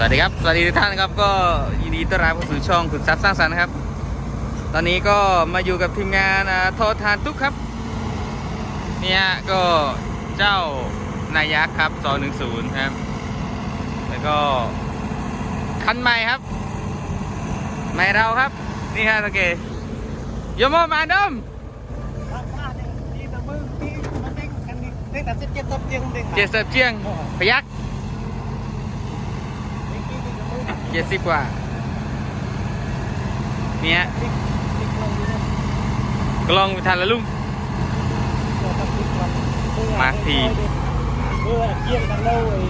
สวัสดีครับ สวัสดีทุกท่านนะครับก็ยินดีต้อนรับเข้าสู่ช่องขุนทรัพย์สร้างสรรค์นะครับ ตอนนี้ก็มาอยู่กับทีมงานอ่าโทษทานทุกครับ เนี่ยก็เจ้านายยักษ์ครับ210ครับ แล้วก็คันใหม่ครับ ใหม่เราครับ นี่ฮะโอเคโยมโมมาดมนี่แต่มึงที่มันเด้งคันนี้เด้งแต่เจ็ดเจ็ดตับเจียงเด้งเจ็ดสิบเจียงพยัก เจ็ดสิบกว่า เนี่ยกลองทันแล้วลุงมาทีเออเกี่ยงกันแล้วไอ้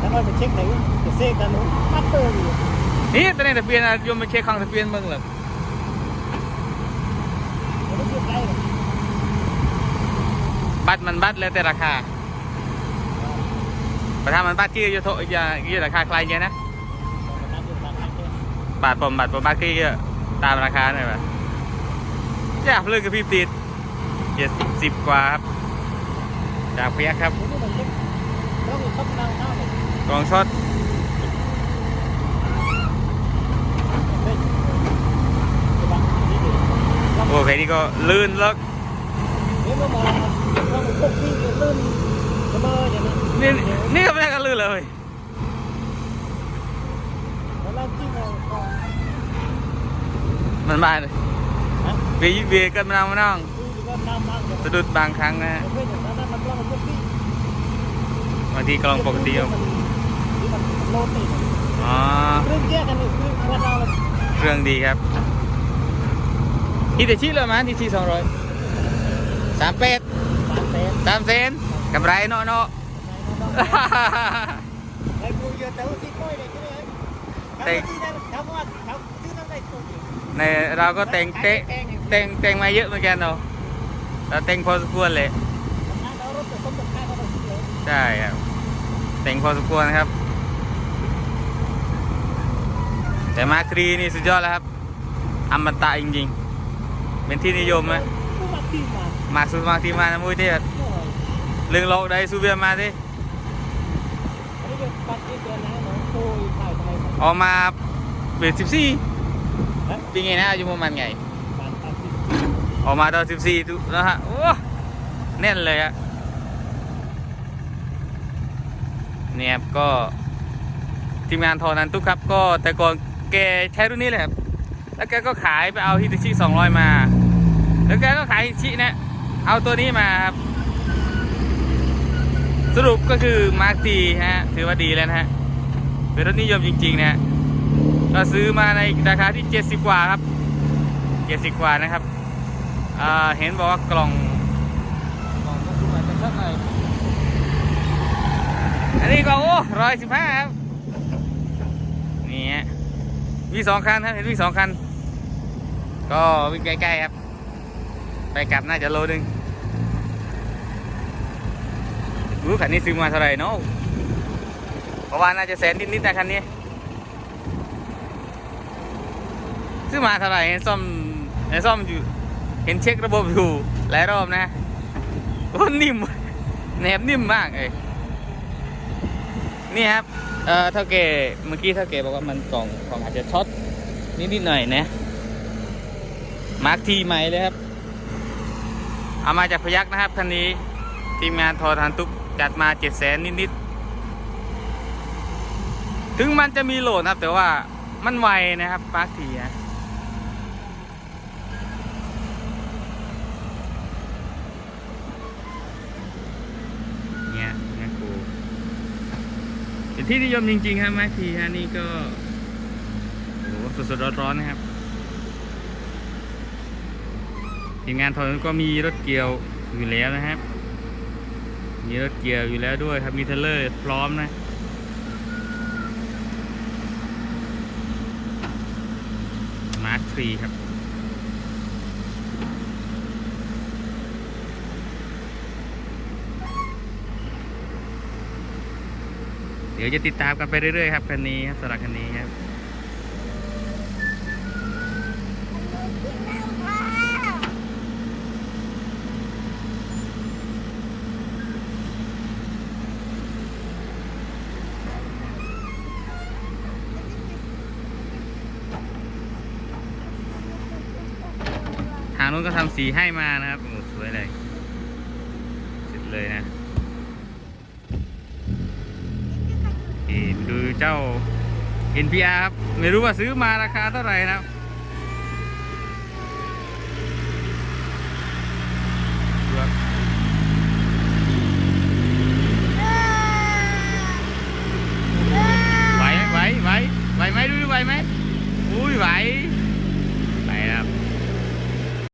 ท่านน้อยไปเช็คไหนจะเซ็กกันนู้นมัดเตอร์อยู่นี่ตอนนี้ทะเบียนอะโยมมาเช็คข้างทะเบียนเบิ่งเลยไม่ได้ใกล้เลยบัตรมันบัตรแล้วแต่ราคาแต่ถ้ามันบัตรที่จะโทจะจะราคาใครเงี้ยนะ บาทผมบาทผมบัตรที่ก็ตามราคาหน่อยป่ะอยากเลือกกับพี่ติดเจ็ดสิบกว่าครับจากเพียกครับกองช็อตโอ้เพลงนี้ก็ลื่นแล้วนี่เมื่อมาเราพกนี่นี่ก็ไม่ได้ก็ลื่นเลย แล้วเราที่เรา มันมาเลยฮะเบียเบียกันมานั่งมานั่งคือก็น้ำมากเลยสะดุดบางครั้งนะฮะเพื่อนอย่างนั้นมันต้องพกที่บางทีกลองปกติเอาที่มันโลติอ๋อเครื่องแก้กันนี่คือวันเราเครื่องดีครับฮิตาชิเลยมั้ยทีชีสองร้อยสามเป็ดสามแสนสามเซนกำไรเนาะเนาะไอ้กูเยอะแต่ นี่ยเลยใช่ไหมแต่ที่นั่นเขาว่าเขาซื้อนั่นได้ถูกอยู่ในเราก็แต่งเตะแต่งแต่งมาเยอะเหมือนกันเนาะเราแต่งพอสมควรเลยแล้วรถจะต้มวก็ต้องซื้อเลยใช่ครับแต่งพอสมควรนะครับ แต่มาครีนี่สุดยอดแล้วครับอมตะจริงๆ เป็นที่นิยมไหมมาที่มาสุดมาที่มานะมุ้ยเทียโอ้ยเรื่องโลกได้ซูเบียมาสิอันนี้เป็นปัดที่อองโอ้ยถ่ายทำไมออกมาเป็นสิบสี่ ฮะปีไงนะอายุประมาณไงปัดปัดที่ออกมาตอนสิบสี่แล้วฮะโอ้แน่นเลยอะเนี่ยครับก็ทีมงานทอนันตุกครับ ก็แต่ก่อนแกใช้รุ่นนี้เลยครับ แล้วแกก็ขายไปเอาฮิตาชิ200มา แล้วแกก็ขายฮิตาชินะ เอาตัวนี้มาครับ สรุปก็คือมาร์คทีฮะ ถือว่าดีแล้วนะฮะ เป็นรถนิยมจริง ๆ นะฮะ ก็ซื้อมาในราคาที่ 70 กว่าครับ 70 กว่านะครับเห็นบอกว่ากล่องอันนี้ก็โอ้ร้อยสิบห้าครับนี่ฮะมีสองคันครับเห็นมีสองคัน ก็วิ่งใกล้ๆครับ ไปกลับน่าจะโลนึงรู้คันนี้ซื้อมาเท่าไหร่เนาะเพราะว่าน่าจะแสนนิดๆนะคันนี้ ซื้อมาเท่าไหร่เห็นซ่อมเห็นซ่อมอยู่ เห็นเช็คระบบอยู่หลายรอบนะโอ้นิ่มแหนบนิ่มมากเลยนี่ครับเอ่อเท่าเกเมื่อกี้เท่าเกบอกว่ามันกล่องกล่องอาจจะช็อตนิดๆหน่อยนะมาร์คทีใหม่เลยครับ เอามาจากพยักนะครับคันนี้ทีมงานทอทันตุกจัดมาเจ็ดแสนนิดๆ ถึงมันจะมีโหลดนะครับ แต่ว่ามันไวนะครับมาร์คทีนะ เนี่ยนะครู เป็นที่นิยมจริงๆครับแม็กทีฮะนี่ก็โอ้โหสดๆร้อนๆนะครับทีมงานทอนก็มีรถเกี่ยวอยู่แล้วนะครับ มีรถเกี่ยวอยู่แล้วด้วยครับมีเทเลอร์พร้อมนะมาร์คทรีครับี๋ยวจะติดตามกันไปเรื่อยๆครับคันนี้ครับสำหรับคันนี้ครับทางนู้นก็ทำสีให้มานะครับสวยเลยสุดเลยนะ ดูเจ้า NPR ครับ ไม่รู้ว่าซื้อมาราคาเท่าไหร่นะครับ